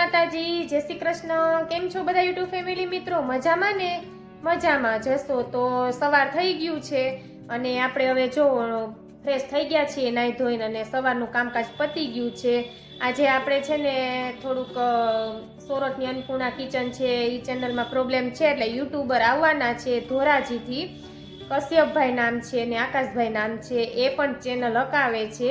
માતાજી, જય શ્રી કૃષ્ણ. કેમ છો બધા યુટ્યુબ ફેમિલી મિત્રો? મજામાં ને? મજામાં. જશો તો સવાર થઈ ગયું છે અને આપણે હવે જો ફ્રેશ થઈ ગયા છીએ નાહી ધોઈને અને સવારનું કામકાજ પતી ગયું છે. આજે આપણે છે ને થોડુંક સોરઠની અન્નપૂર્ણા કિચન છે એ ચેનલમાં પ્રોબ્લેમ છે એટલે યુટ્યુબર આવવાના છે ધોરાજીથી. કશ્યપભાઈ નામ છે અને આકાશભાઈ નામ છે, એ પણ ચેનલ હકાવે છે.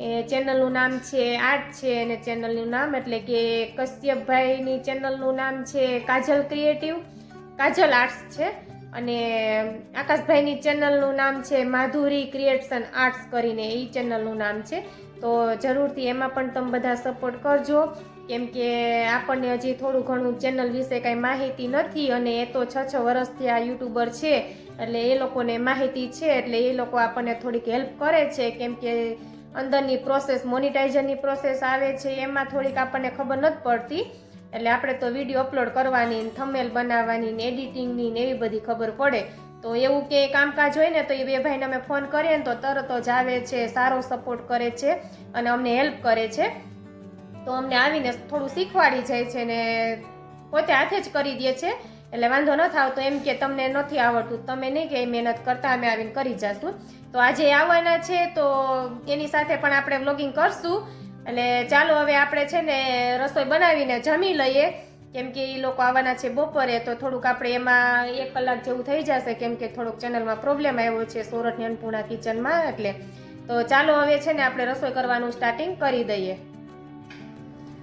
એ ચેનલનું નામ છે આર્ટ છે અને ચેનલનું નામ એટલે કે કશ્યપભાઈની ચેનલનું નામ છે કાજલ ક્રિએટિવ, કાજલ આર્ટ્સ છે. અને આકાશભાઈની ચેનલનું નામ છે માધુરી ક્રિએશન આર્ટ્સ કરીને એ ચેનલનું નામ છે. તો જરૂરથી એમાં પણ તમે બધા સપોર્ટ કરજો. કેમ કે આપણને હજી થોડું ઘણું ચેનલ વિશે કાંઈ માહિતી નથી અને એ તો છ છ વર્ષથી આ યુટ્યુબર છે. એટલે એ લોકોને માહિતી છે એટલે એ લોકો આપણને થોડીક હેલ્પ કરે છે. કેમ કે અંદરની પ્રોસેસ, મોનિટાઇઝરની પ્રોસેસ આવે છે, એમાં થોડીક આપણને ખબર નથી પડતી. એટલે આપણે તો વીડિયો અપલોડ કરવાની થંબનેલ બનાવવાની ને એડિટિંગની ને એવી બધી ખબર પડે. તો એવું કે કામકાજ હોય ને તો એ બે ભાઈને અમે ફોન કરીએ ને તો તરત જ આવે છે, સારો સપોર્ટ કરે છે અને અમને હેલ્પ કરે છે. તો અમને આવીને થોડું શીખવાડી જાય છે ને પોતે હાથે જ કરી દે છે. એટલે વાંધો ન થાવ તો એમ કે તમને નથી આવડતું. તમે નહીં કે મહેનત કરતા અમે આવીને કરી જશું. તો આજે આવવાના છે તો એની સાથે પણ આપણે વ્લોગિંગ કરશું. એટલે ચાલો હવે આપણે છે ને રસોઈ બનાવીને જમી લઈએ. કેમ કે એ લોકો આવવાના છે બપોરે, તો થોડુંક આપણે એમાં એક કલાક જેવું થઈ જશે. કેમ કે થોડુંક ચેનલમાં પ્રોબ્લેમ આવ્યો છે સોરઠની અન્નપૂર્ણા કિચનમાં એટલે તો ચાલો હવે છે ને આપણે રસોઈ કરવાનું સ્ટાર્ટિંગ કરી દઈએ.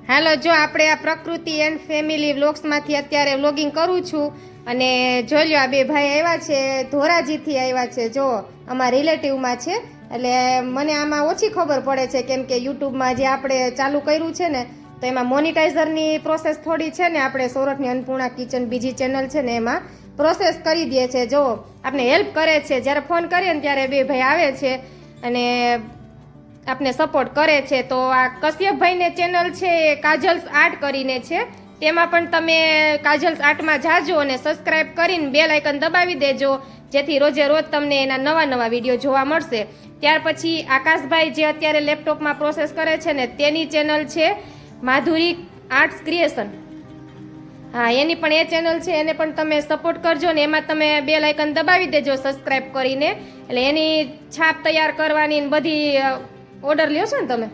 હાલો, જો આપણે આ પ્રકૃતિ એન્ડ ફેમિલી વ્લોગ્સમાંથી અત્યારે વ્લોગિંગ કરું છું અને જોઈ લો આ બે ભાઈ આવ્યા છે, ધોરાજીથી આવ્યા છે. જો, અમારા રિલેટિવમાં છે. એટલે મને આમાં ઓછી ખબર પડે છે, કેમ કે યુટ્યુબમાં જે આપણે ચાલુ કર્યું છે ને, તો એમાં મોનિટાઈઝરની પ્રોસેસ થોડી છે ને, આપણે સોરઠની અન્નપૂર્ણા કિચન બીજી ચેનલ છે ને, એમાં પ્રોસેસ કરી દે છે. જો આપણે હેલ્પ કરે છે. જ્યારે ફોન કરીએ ને, ત્યારે બે ભાઈ આવે છે. અને આપને સપોર્ટ કરે છે, તો આ કશ્યપભાઈને ચેનલ છે એ કાજલ્સ આર્ટ કરીને છે. તેમાં પણ તમે કાજલ્સ આર્ટમાં જાજો અને સબસ્ક્રાઇબ કરીને બે લાઇકન દબાવી દેજો, જેથી રોજે રોજ તમને એના નવા નવા વીડિયો જોવા મળશે. ત્યાર પછી આકાશભાઈ જે અત્યારે લેપટોપમાં પ્રોસેસ કરે છે ને, તેની ચેનલ છે માધુરી આર્ટ્સ ક્રિએશન હા, એની પણ એ ચેનલ છે, એને પણ તમે સપોર્ટ કરજો ને, એમાં તમે બે લાઇકન દબાવી દેજો સબસ્ક્રાઇબ કરીને. એટલે એની છાપ તૈયાર કરવાની બધી ઓર્ડર લ્યો છો ને તમે?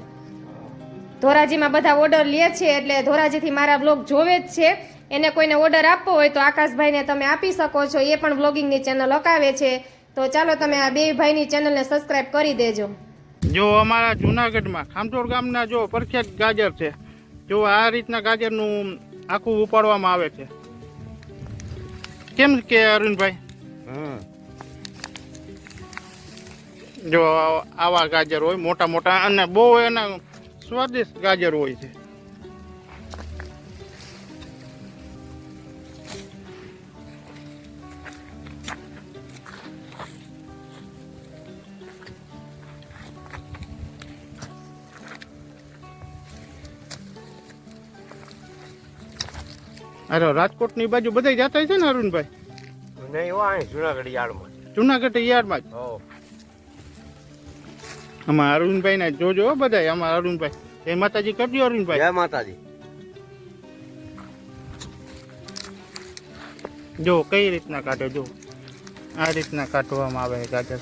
ધોરાજીમાં બધા ઓર્ડર લે છે એટલે ધોરાજીથી મારા બ્લોગ જોવે જ છે. એને કોઈને ઓર્ડર આપવો હોય તો આકાશભાઈને તમે આપી શકો છો. એ પણ બ્લોગિંગની ચેનલ અકાવે છે. તો ચાલો તમે આ બે ભાઈની ચેનલને સબસ્ક્રાઇબ કરી દેજો. જો અમારા જુનાગઢમાં ખામટોડ ગામના જો પ્રખ્યાત ગાજર છે જો આ રીતના ગાજરનું આખું ઉપાડવામાં આવે છે. કેમ કે અરુણભાઈ? હમ. જો આવા ગાજર હોય મોટા મોટા અને બહુ એના સ્વાદિષ્ટ ગાજર હોય છે. અરે રાજકોટની બાજુ બધા જતા છે ને અરુણભાઈ? નહીં હો અહીં જુનાગઢ યાર્ડમાં. જુનાગઢ યાર્ડમાં જ? આમાં અરુણભાઈ ને જોજો બધા આમાં અરુણભાઈ. એ માતાજી કરજો અરુણભાઈ. જય માતાજી. જો કઈ રીતના કાઢો જો? આ રીતના કાઢવામાં આવે ગાજર.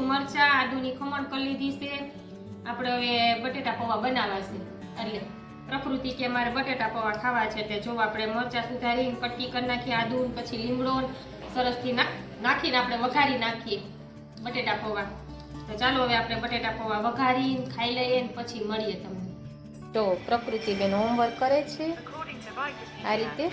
માંડી મરચા આદુની ખમણ કરી લીધી છે. આપણે હવે બટેટા પૌવા બનાવવા છે. એટલે પ્રકૃતિ કે મારે બટેટા પૌવા ખાવા છે એટલે જો આપણે મરચા સુધારીને કટકી કરી નાખીએ, આદુ પછી લીમડો સરસથી નાખીને આપણે વઘારી નાખીએ બટેટા પૌવા. તો ચાલો હવે આપણે બટેટા પૌવા વઘારીને ખાઈ લઈએ પછી મળીએ તમને. તો પ્રકૃતિ બેન હોમવર્ક કરે છે. આ રીતે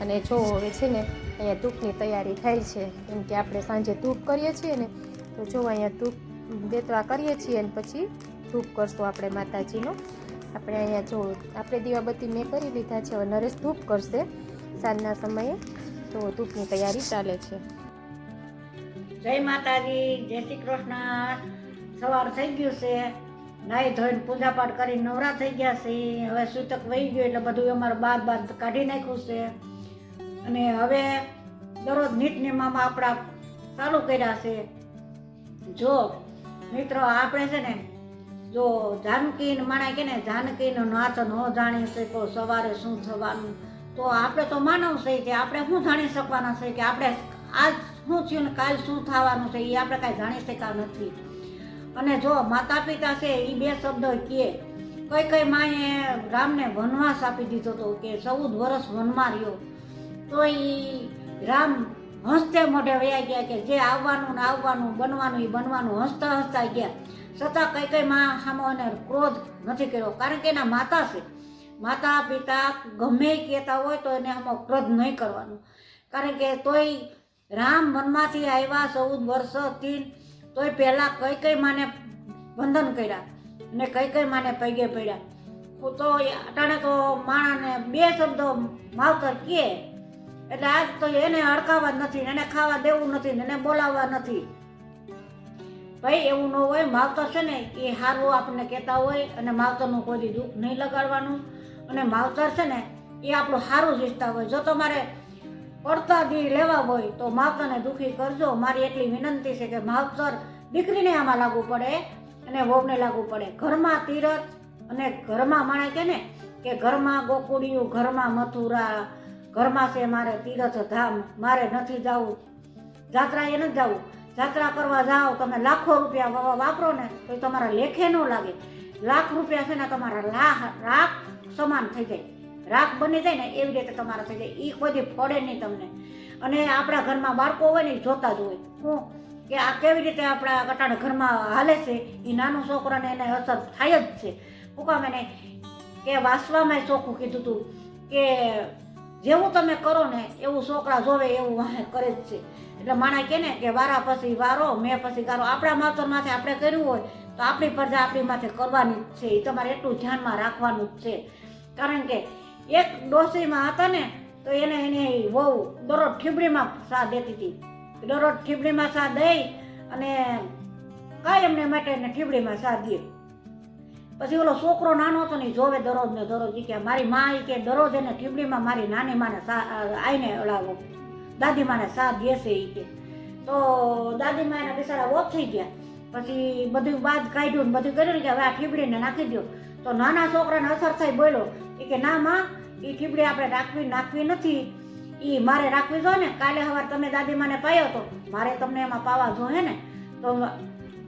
અને જો હવે છે ને અહીંયા ધૂપની તૈયારી થાય છે, કેમ કે આપણે સાંજે ધૂપ કરીએ છીએ ને, તો જો અહીંયા તૂપ બેતવા કરીએ છીએ અને પછી ધૂપ કરશું આપણે માતાજીનો. આપણે અહીંયા જો, આપણે દીવાબત્તી મેં કરી લીધા છે, હવે નરેશ ધૂપ કરશે સાંજના સમયે. તો ધૂપની તૈયારી ચાલે છે. જય માતાજી, જય શ્રી કૃષ્ણ. સવાર થઈ ગયું છે. નાહી ધોઈને પૂજાપાઠ કરી નવરા થઈ ગયા છે. હવે સૂતક વહી ગયું એટલે બધું અમારું બાદ બાદ કાઢી નાખ્યું છે. અને હવે દરરોજ નીટ નિયમમાં આપણા ચાલુ કર્યા છે. જો મિત્રો આપણે છે ને, જો જાનકી માણા કે ને, જાનકીનો નાચ ન જાણી શકો, સવારે શું થવાનું? તો આપણે તો માનવ છે કે આપણે શું જાણી શકવાના છે કે આપણે આજ શું થયું ને, કાલ શું થવાનું છે એ આપણે કાંઈ જાણી શક્યા નથી. અને જો માતા પિતા છે એ બે શબ્દ કહે કઈ કઈ માએ રામને વનવાસ આપી દીધો હતો કે ચૌદ વર્ષ વનમાં રહ્યો. તો એ રામ હસતે મોઢે વયા ગયા કે જે આવવાનું ને આવવાનું, બનવાનું એ બનવાનું, હસતા હસતા ગયા. છતાં કઈ કઈ માં સામો એને ક્રોધ નથી કર્યો. કારણ કે એના માતા છે. માતા, પિતા ગમે કહેતા હોય તો એને આમાં ક્રોધ નહીં કરવાનો. કારણ કે તોય રામ વનમાંથી આવ્યા ચૌદ વર્ષથી તોય પહેલાં કઈ કઈ માને વંદન કર્યા ને કઈ કઈ માને પૈગે પડ્યા. તો અટાણે તો માણાને બે શબ્દો માવતર કહે એટલે આજ તો એને અડકાવવા જ નથી, એને ખાવા દેવું નથી એને બોલાવવા નથી. ભાઈ, એવું ન હોય માવતર છે ને, એ સારું આપણને કહેતા હોય અને માવતરનું કોઈ દુઃખ નહીં લગાડવાનું. અને માવતર છે ને, એ આપણું સારું જ ઈચ્છતા હોય. જો તમારે પડતા દી લેવા હોય, તો માવતરને દુઃખી કરજો. મારી એટલી વિનંતી છે કે માવતર દીકરીને આમાં લાગુ પડે અને વહુને લાગુ પડે. ઘરમાં તીરથ અને ઘરમાં માણે કે ને, કે ઘરમાં ગોકુડિયું ઘરમાં મથુરા ઘરમાં છે મારે તીરથ ધામ, મારે નથી જવું. જાત્રાએ નથી જવું. જાત્રા કરવા જાઓ, તમે લાખો રૂપિયા વાપરો ને, તો તમારા લેખે ન લાગે. લાખ રૂપિયા છે ને તમારા લાખ રાખ સમાન થઈ જાય. રાખ બની જાય ને, એવી રીતે તમારા થઈ જાય. એ કોઈ ફળે નહીં તમને. અને આપણા ઘરમાં બાળકો હોય ને જોતા જ હોય. હું કે આ કેવી રીતે આપણા કટાણ ઘરમાં હાલે છે? એ નાનું છોકરાને એને અસર થાય જ છે. હું કામ એને કે વાસવામાં ચોખ્ખું કીધું હતું કે જેવું તમે કરો ને એવું છોકરા જોવે એવું વાહે કરે જ છે. એટલે માણા કે ને કે વારા પછી વારો, મેં પછી ગારો. આપણા માતર માથે આપણે કર્યું હોય તો આપણી પ્રજા આપણી માથે કરવાની જ છે. એ તમારે એટલું ધ્યાનમાં રાખવાનું જ છે. કારણ કે એક ડોસીમાં હતા ને તો એને એને વહુ દરરોજ ઠીબડીમાં સા દેતી હતી. દરરોજ ઠીબડીમાં સા દઈ અને કાયમને માટે એને ઠીબડીમાં સા દે. પછી ઓલો છોકરો નાનો હતો ને જોવે દરરોજ ને દરરોજ કે મારી માં એ કે દરરોજ એને ઠીબડીમાં મારી નાની માને સા આઈને ઓલા દાદી માને સાથ દેશે એ કે. તો દાદી માં એના બિચારા ઓફ થઈ ગયા. પછી બધું બાદ કાઢ્યું ને બધું કર્યું ને કે હવે આ ઠીબડીને નાખી દો તો નાના છોકરાને અસર થઈ બોલ્યો. એ કે ના માં એ ઠીબડી આપણે રાખવી નાખવી નથી. એ મારે રાખવી જોઈએ ને, કાલે સવાર તમે દાદી માને પાયો તો મારે તમને એમાં પાવા જોઈએ ને. તો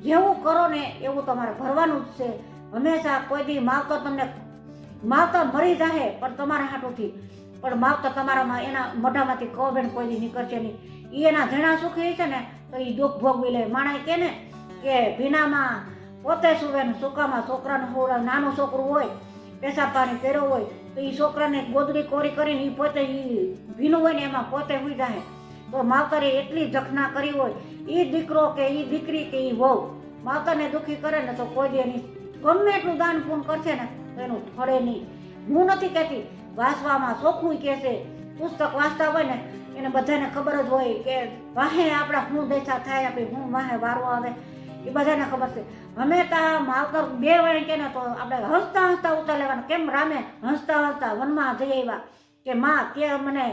જેવું કરો ને એવું તમારે ભરવાનું જ છે. હંમેશા કોઈ દી માવતર તમને માવતર મરી જાહે, પણ તમારા હાટુથી પણ માવતર તમારામાં એના મોઢામાંથી કવેણ કોઈ દી નીકળશે નહીં. એ એના ઝીણા સુખી છે ને, તો એ દુઃખ ભોગવી લે. માણા કે ને કે ભીનામાં પોતે સુવે ને સુકામાં છોકરાનું હોવડાવે, નાનું છોકરું હોય, પેશાબ પાણી કર્યો હોય, તો એ છોકરાને ગોદડી કોરી કરીને એ પોતે એ ભીનું હોય ને એમાં પોતે હોઈ જાય તો માવતરે એટલી જખના કરી હોય. એ દીકરો કે એ દીકરી કે એ વહુ. માવતરને દુઃખી કરે ને તો કોઈ દે એની ગમે એટલું દાન પૂર્ણ કરશે ને, તો એનું ફળે નહીં. હું નથી કહેતી વાંચવામાં ચોખ્ખું કહેશે. પુસ્તક વાંચતા હોય ને, એને બધાને ખબર જ હોય કે વાહે આપણા હું દેશા થાય, આપણે હું વાહે વારો આવે. એ બધાને ખબર છે. અમે તા માવતર બે વાર કે ને તો આપણે હસતા હસતા ઉતાર લેવાનું. કેમ રામે હસતા હસતા વનમાં જઈ આવ્યા કે, માં કે મને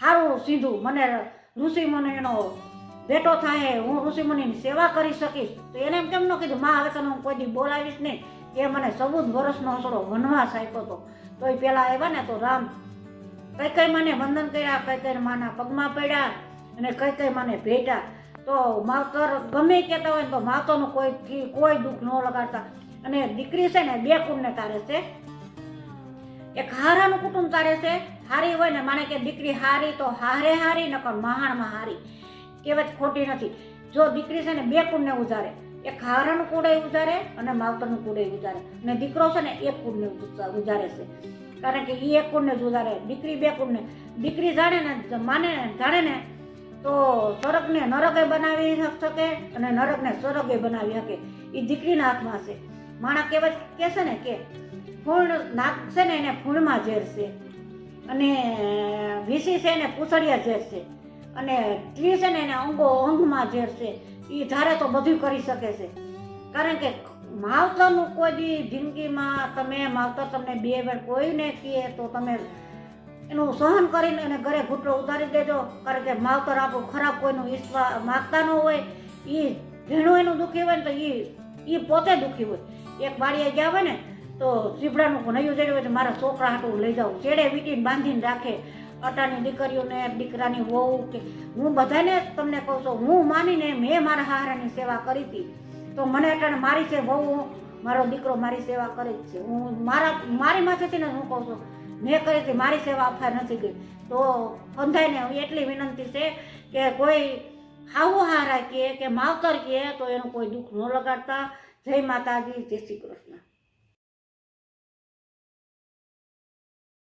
સારું સીધું. મને ઋષિ મને એનો બેટો થાય, હું ઋષિ મુનિની સેવા કરી શકીશ. તો એને એમ કેમ ન કીધું? માં, હવે તને હું કોઈ દી બોલાવીશ નહીં. એ મને ચૌદ વર્ષનો હસડો વનવાસ આપ્યો હતો. તો એ પેલા આવ્યા ને તો રામ કઈ કઈ મને વંદન કર્યા, કઈ કઈ માના પગમાં પડ્યા અને કઈ કઈ મને ભેટ્યા. તો માવતર ગમે કહેતા હોય તો માવતરનું કોઈ કોઈ દુઃખ ન લગાડતા. અને દીકરી છે ને, બે કુંડને તારે છે. એક હારાનું કુટુંબ તારે છે. હારી હોય ને માને કે દીકરી હારી તો હારે હારી, નકર મહાણમાં હારી. કહેવત ખોટી નથી. જો દીકરી છે ને બે કુળને ઉધારે એક હારાનું કુળે ઉધારે અને માવતરનું કુળે ઉધારે અને દીકરો છે ને એક કુળને ઉધારે છે. કારણ કે એ એક કુળને જ ઉધારે દીકરી બે કુળને. દીકરી જાણે ને, માને ને, જાણે ને, તો સ્વર્ગને નરકે બનાવી શકે અને નરકને સ્વર્ગે બનાવી શકે. એ દીકરીના હાથમાં છે. માણા કહેવત કે છે ને કે ફૂણ નાખશે ને એને ફૂણમાં ઝેર છે. અને વીસી છે ને પૂછડિયા ઝેર છે. અને સ્ત્રી છે ને એને અંગો અંગમાં જે છે, એ ધારે તો બધું કરી શકે છે. કારણ કે માવતરનું કોઈ દી જિંદગીમાં તમે માવતર તમને બે વેર કોઈને કહે તો તમે એનું સહન કરીને એને ઘરે ઘૂંટડો ઉતારી દેજો. કારણ કે માવતર આપણું ખરાબ કોઈનું ઈચ્છવા માગતા ન હોય એ ઝીણું એનું દુઃખી હોય ને તો એ એ પોતે દુઃખી હોય. એક વાડીએ ગયા હોય ને, તો સીભડાનું નયું ચડ્યું હોય તો મારા છોકરા હાટું લઈ જાઉં. ચેડે વીટીને બાંધીને રાખે. અટાની દીકરીઓને, દીકરાની વહુ કે હું બધાને તમને કહું છું, હું માનીને મેં મારા હારાની સેવા કરી હતી. તો મને અટાણે મારી છે વહુ, મારો દીકરો મારી સેવા કરે જ છે. હું મારા, મારી માથેથી ને હું કહું છું, મેં કરી હતી, મારી સેવા અફા નથી ગઈ. તો અંધાઈને એટલી વિનંતી છે કે કોઈ હાવું હારા કે માવતર કહે તો એનું કોઈ દુઃખ ન લગાડતા. જય માતાજી, જય શ્રી કૃષ્ણ.